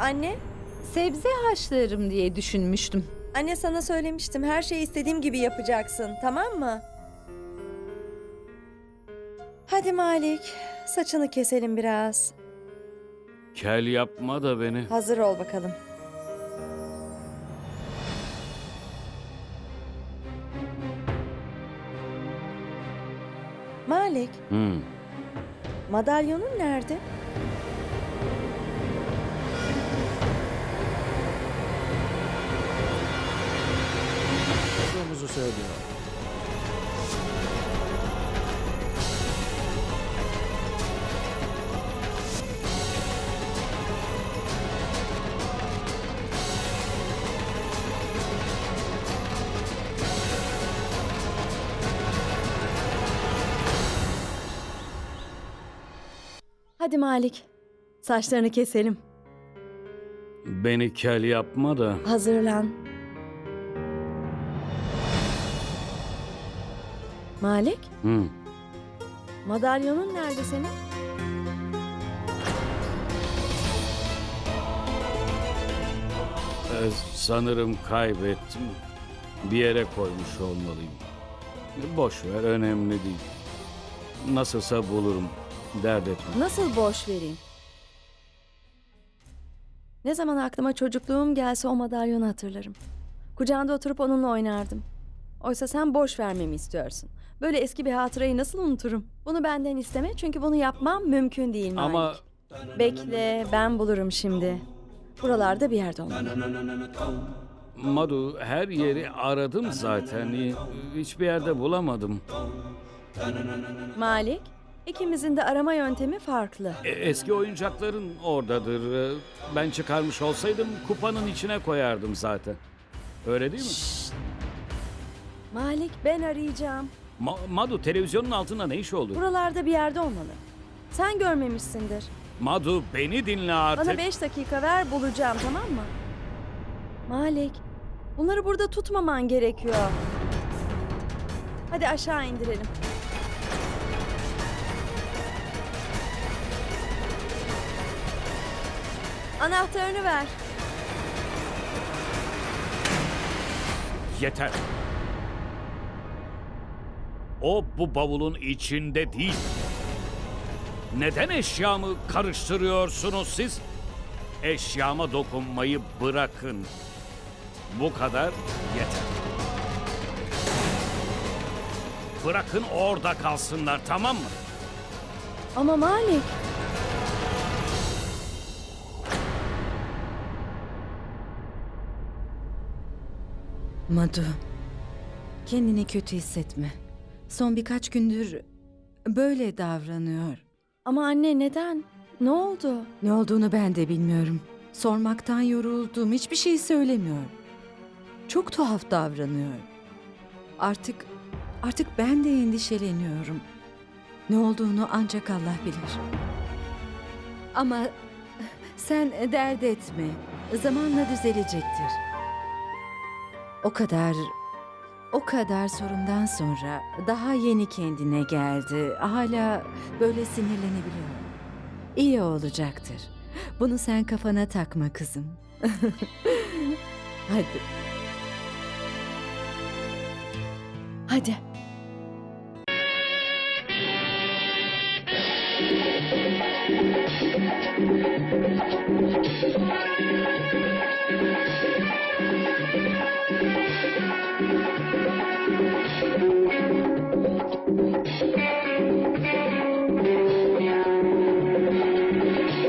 Anne, Sebze haşlarım diye düşünmüştüm. anne sana söylemiştim. Her şeyi istediğim gibi yapacaksın, tamam mı? Hadi Malik, saçını keselim biraz. Kel yapma da beni. Hazır ol bakalım. Malik, Hmm. madalyonun nerede? Söylüyor. Hadi Malik, saçlarını keselim. Beni kel yapma da. Hazırlan. Malik, Hmm. madalyonun nerede senin? Ee, sanırım kaybettim. Bir yere koymuş olmalıyım. Boş ver, önemli değil. Nasılsa bulurum. Dert etme. Nasıl boş vereyim? Ne zaman aklıma çocukluğum gelse o madalyonu hatırlarım. Kucağında oturup onunla oynardım. Oysa sen boş vermemi istiyorsun. Böyle eski bir hatırayı nasıl unuturum? Bunu benden isteme çünkü bunu yapmam mümkün değil Malik. Ama Bekle ben bulurum şimdi. Buralarda bir yerde olmalı. Madu her yeri aradım zaten. Hiçbir yerde bulamadım. Malik, ikimizin de arama yöntemi farklı. E, Eski oyuncakların oradadır. Ee, Ben çıkarmış olsaydım kupanın içine koyardım zaten. Öyle değil mi? Malik ben arayacağım. Ma- Madu televizyonun altında ne iş oldu? Buralarda bir yerde olmalı. Sen görmemişsindir. Madu beni dinle artık. Bana beş dakika ver bulacağım tamam mı? Malik, bunları burada tutmaman gerekiyor. Hadi aşağı indirelim. Anahtarını ver. Yeter. O bu bavulun içinde değil. Neden eşyamı karıştırıyorsunuz siz? Eşyama dokunmayı bırakın. Bu kadar yeter. Bırakın orada kalsınlar tamam mı? Ama Malik, Madu, kendini kötü hissetme. Son birkaç gündür böyle davranıyor. ama anne neden? Ne oldu? Ne olduğunu ben de bilmiyorum. Sormaktan yoruldum. Hiçbir şey söylemiyor. Çok tuhaf davranıyor. Artık artık ben de endişeleniyorum. Ne olduğunu ancak Allah bilir. Ama sen dert etme. Zamanla düzelecektir. O kadar o kadar sorundan sonra daha yeni kendine geldi. Hala böyle sinirlenebiliyor. İyi olacaktır. Bunu sen kafana takma kızım. Hadi. Hadi. Thank you.